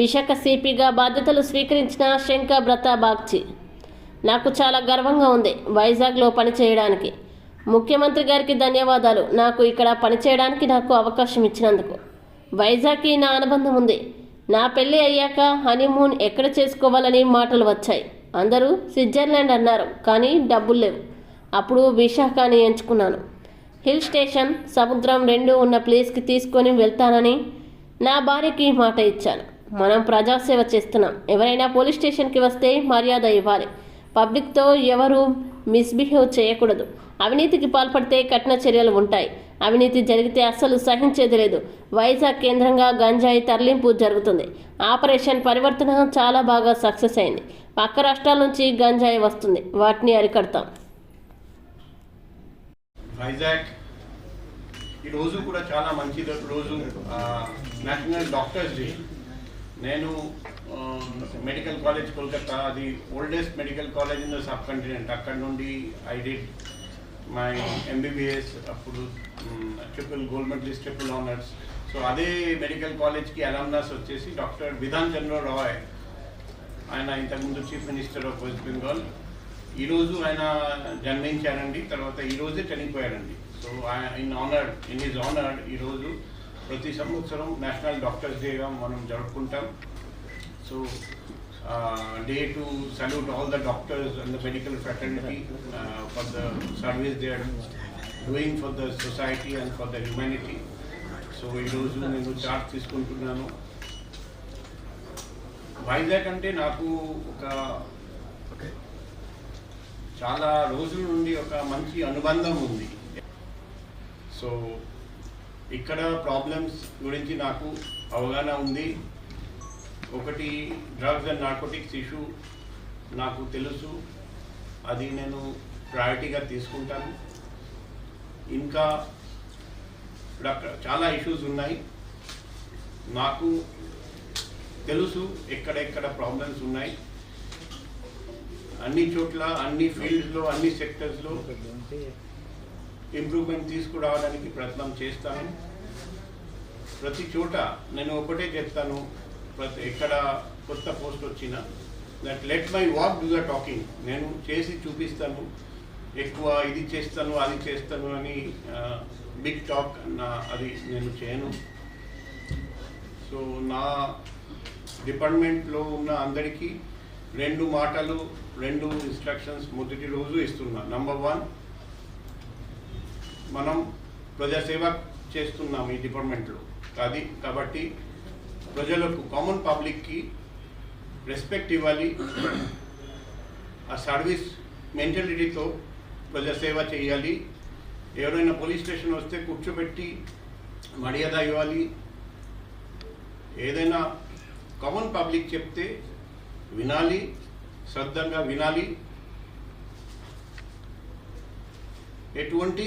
విశాఖ సిపిగా బాధ్యతలు స్వీకరించిన శంకర్ బ్రతా బాగ్చి. నాకు చాలా గర్వంగా ఉంది వైజాగ్లో పనిచేయడానికి. ముఖ్యమంత్రి గారికి ధన్యవాదాలు. నాకు ఇక్కడ పనిచేయడానికి నాకు అవకాశం ఇచ్చినందుకు. వైజాగ్కి నా అనుబంధం ఉంది. నా పెళ్ళి అయ్యాక హనీమూన్ ఎక్కడ చేసుకోవాలని మాటలు వచ్చాయి. అందరూ స్విట్జర్లాండ్ అన్నారు కానీ డబ్బులు లేవు. అప్పుడు విశాఖని ఎంచుకున్నాను. హిల్ స్టేషన్ సముద్రం రెండు ఉన్న ప్లేస్కి తీసుకొని వెళ్తానని నా భార్యకి మాట ఇచ్చాను. మనం ప్రజాసేవ చేస్తున్నాం. ఎవరైనా పోలీస్ స్టేషన్కి వస్తే మర్యాద ఇవ్వాలి. పబ్లిక్తో ఎవరు మిస్బిహేవ్ చేయకూడదు. అవినీతికి పాల్పడితే కఠిన చర్యలు ఉంటాయి. అవినీతి జరిగితే అస్సలు సహించేది లేదు. వైజాగ్ కేంద్రంగా గంజాయి తరలింపు జరుగుతుంది. ఆపరేషన్ పరివర్తన చాలా బాగా సక్సెస్ అయింది. పక్క రాష్ట్రాల నుంచి గంజాయి వస్తుంది. వాటిని అరికడతాం. వైజాగ్ ఈ రోజు కూడా చాలా మంచి రోజు నేషనల్ డాక్టర్స్ డే. నేను మెడికల్ కాలేజ్ కోల్కతా అది oldest medical college in the subcontinent అక్కడ నుండి ఐ డిడ్ మై ఎంబీబీఎస్ అప్పుడు triple gold medallist triple honours so అదే మెడికల్ కాలేజ్కి అలమ్నాస్ వచ్చేసి డాక్టర్ విధాన్ చంద్ర రాయ్ ఆయన ఇంతకుముందు chief minister of West Bengal ఈరోజు ఆయన జన్మించారండి. తర్వాత ఈరోజే చనిపోయారండి. So in honour in is honour ఈరోజు ప్రతి సంవత్సరం నేషనల్ డాక్టర్స్ డేగా మనం జరుపుకుంటాం. So day to salute all the doctors and the medical fraternity for the service they are doing for the society and for the humanity so ఈరోజు నేను charge తీసుకుంటున్నాను. వైజాగ్ అంటే నాకు ఒక చాలా రోజుల నుండి ఒక మంచి అనుబంధం ఉంది. సో ఇక్కడ ప్రాబ్లమ్స్ గురించి నాకు అవగాహన ఉంది. ఒకటి డ్రగ్స్ అండ్ నార్కోటిక్స్ ఇష్యూ నాకు తెలుసు. అది నేను ప్రయారిటీగా తీసుకుంటాను. ఇంకా చాలా ఇష్యూస్ ఉన్నాయి. నాకు తెలుసు ఎక్కడెక్కడ ప్రాబ్లమ్స్ ఉన్నాయి. అన్ని చోట్ల అన్ని ఫీల్డ్స్లో అన్ని సెక్టర్స్లో ఇంప్రూవ్మెంట్ తీసుకురావడానికి ప్రయత్నం చేస్తాను. ప్రతి చోట నేను ఒకటే చెప్తాను ప్రతి ఎక్కడ కొత్త పోస్ట్ వచ్చినా that let my walk do the talking నేను చేసి చూపిస్తాను ఎక్కువ ఇది చేస్తాను అది చేస్తాను అని బిగ్ టాక్ నా అది నేను చేయను. సో నా డిపార్ట్మెంట్లో ఉన్న అందరికీ రెండు మాటలు రెండు ఇన్స్ట్రక్షన్స్ మొదటి రోజు ఇస్తున్నా. నంబర్ వన్ మనం ప్రజాసేవ చేస్తున్నాం ఈ డిపార్ట్మెంట్లో. అది కాబట్టి ప్రజలకు కామన్ పబ్లిక్కి రెస్పెక్ట్ ఇవ్వాలి. ఆ సర్వీస్ మెంటాలిటీతో ప్రజాసేవ చేయాలి. ఎవరైనా పోలీస్ స్టేషన్ వస్తే కూర్చోబెట్టి మర్యాద ఇవ్వాలి. ఏదైనా కామన్ పబ్లిక్ చెప్తే వినాలి శ్రద్ధంగా వినాలి. ఎటువంటి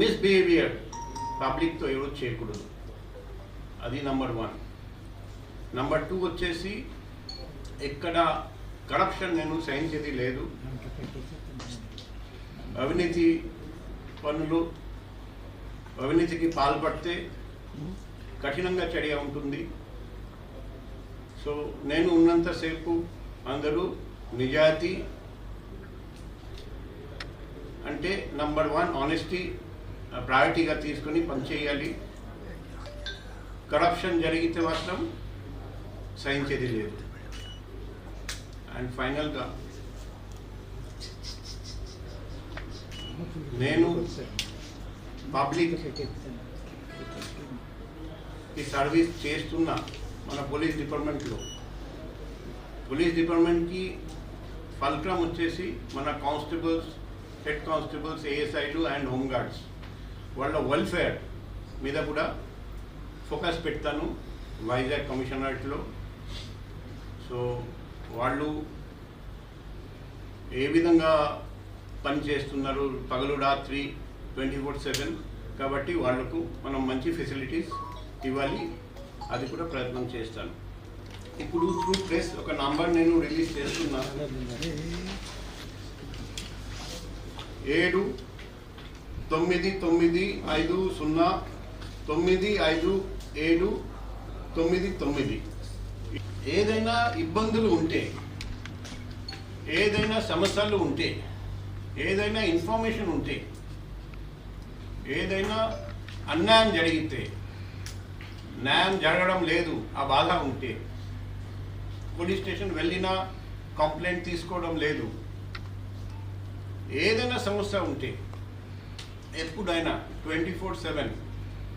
మిస్బిహేవియర్ పబ్లిక్తో ఎవరు చేయకూడదు. అది నంబర్ వన్ నంబర్ టూ వచ్చేసి ఎక్కడ కరప్షన్ నేను సహించేది లేదు. అవినీతి పనులు అవినీతికి పాల్పడితే కఠినంగా చర్య ఉంటుంది. సో నేను ఉన్నంతసేపు అందరూ నిజాయితీ అంటే నంబర్ వన్ ఆనెస్టీ ప్రయారిటీగా తీసుకొని పనిచేయాలి కరప్షన్ జరిగితే మాత్రం సహించేది లేదు. అండ్ ఫైనల్గా నేను పబ్లిక్ ఈ సర్వీస్ చేస్తున్న మన పోలీస్ డిపార్ట్మెంట్లో పోలీస్ డిపార్ట్మెంట్కి ఫల్క్రమ్ వచ్చేసి మన కానిస్టేబుల్స్ హెడ్ కానిస్టేబుల్స్ ఏఎస్ఐలు అండ్ హోంగార్డ్స్ వాళ్ళ వెల్ఫేర్ మీద కూడా ఫోకస్ పెడతాను వైజాగ్ కమిషనరేట్లో. సో వాళ్ళు ఏ విధంగా పని చేస్తున్నారు? పగలు రాత్రి ట్వంటీ ఫోర్ సెవెన్ కాబట్టి వాళ్ళకు మనం మంచి ఫెసిలిటీస్ ఇవ్వాలి. అది కూడా ప్రయత్నం చేస్తాను. ఇప్పుడు త్రూ ప్లేస్ ఒక నంబర్ నేను రిలీజ్ చేస్తున్నాను ఏడు తొమ్మిది తొమ్మిది ఐదు సున్నా తొమ్మిది ఐదు ఏడు తొమ్మిది తొమ్మిది. ఏదైనా ఇబ్బందులు ఉంటే ఏదైనా సమస్యలు ఉంటే ఏదైనా ఇన్ఫర్మేషన్ ఉంటే ఏదైనా అన్యాయం జరిగితే న్యాయం జరగడం లేదు ఆ బాధ ఉంటే పోలీస్ స్టేషన్ వెళ్ళినా కంప్లైంట్ తీసుకోవడం లేదు. ఏదైనా సమస్య ఉంటే ఎప్పుడైనా ట్వంటీ ఫోర్ సెవెన్.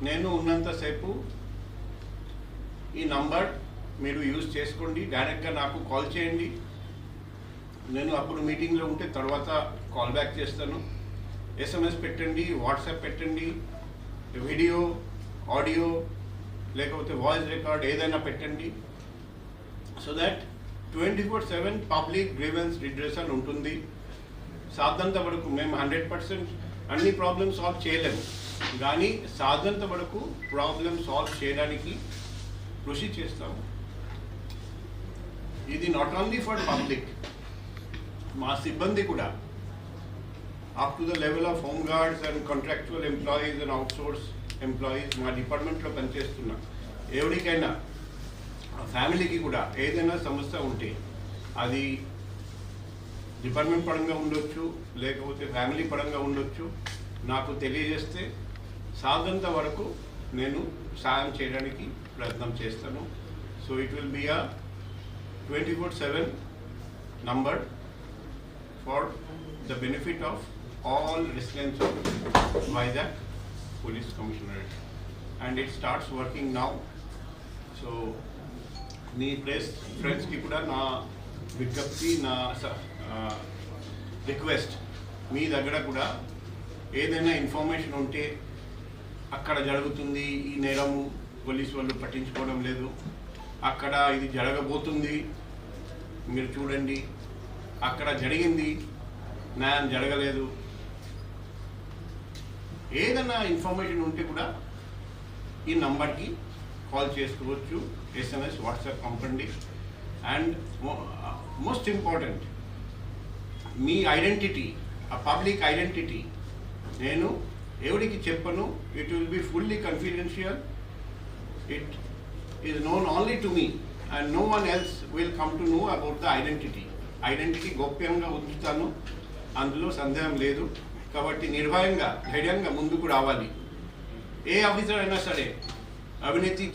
నేను ఉన్నంతసేపు ఈ నంబర్ మీరు యూజ్ చేసుకోండి. డైరెక్ట్గా నాకు కాల్ చేయండి. నేను అప్పుడు మీటింగ్లో ఉంటే తర్వాత కాల్ బ్యాక్ చేస్తాను. ఎస్ఎంఎస్ పెట్టండి వాట్సాప్ పెట్టండి వీడియో ఆడియో లేకపోతే వాయిస్ రికార్డ్ ఏదైనా పెట్టండి. So that twenty four seven public grievance redressal ఉంటుంది. సాధ్యంత వరకు మేము హండ్రెడ్ పర్సెంట్ అన్ని ప్రాబ్లమ్స్ సాల్వ్ చేయలేము. కానీ సాధ్యంత వరకు ప్రాబ్లమ్ సాల్వ్ చేయడానికి కృషి చేస్తాము. ఇది నాట్ ఓన్లీ ఫర్ పబ్లిక్ మా సిబ్బంది కూడా. Up to the level of home guards and contractual employees and outsource employees మా డిపార్ట్మెంట్లో పనిచేస్తున్న ఎవరికైనా ఫ్యామిలీకి కూడా ఏదైనా సమస్య ఉంటే అది డిపార్ట్మెంట్ పరంగా ఉండొచ్చు లేకపోతే ఫ్యామిలీ పరంగా ఉండొచ్చు. నాకు తెలియజేస్తే సాధంత వరకు నేను సాయం చేయడానికి ప్రయత్నం చేస్తాను. So it will be a twenty four seven number for the benefit of all residents of Vizag police commissionerate and it starts working now so me press ఫ్రెండ్స్కి కూడా నా విజ్ఞప్తి నా రిక్వెస్ట్ మీ దగ్గర కూడా ఏదైనా ఇన్ఫర్మేషన్ ఉంటే అక్కడ జరుగుతుంది. ఈ నేరము పోలీసు వాళ్ళు పట్టించుకోవడం లేదు. అక్కడ ఇది జరగబోతుంది. మీరు చూడండి. అక్కడ జరిగింది. న్యాయం జరగలేదు. ఏదైనా ఇన్ఫర్మేషన్ ఉంటే కూడా ఈ నంబర్కి కాల్ చేసుకోవచ్చు. ఎస్ఎంఎస్ వాట్సాప్ పంపండి. అండ్ మోస్ట్ ఇంపార్టెంట్ మీ ఐడెంటిటీ ఆ పబ్లిక్ ఐడెంటిటీ నేను ఎవరికి చెప్పను it will be fully confidential it is known only to me and no one else will come to know about the identity identity గోప్యంగా ఉంచుతాను అందులో సందేహం లేదు. కాబట్టి నిర్భయంగా ధైర్యంగా ముందుకు రావాలి. ఏ ఆఫీసర్ అయినా సరే అవినీతి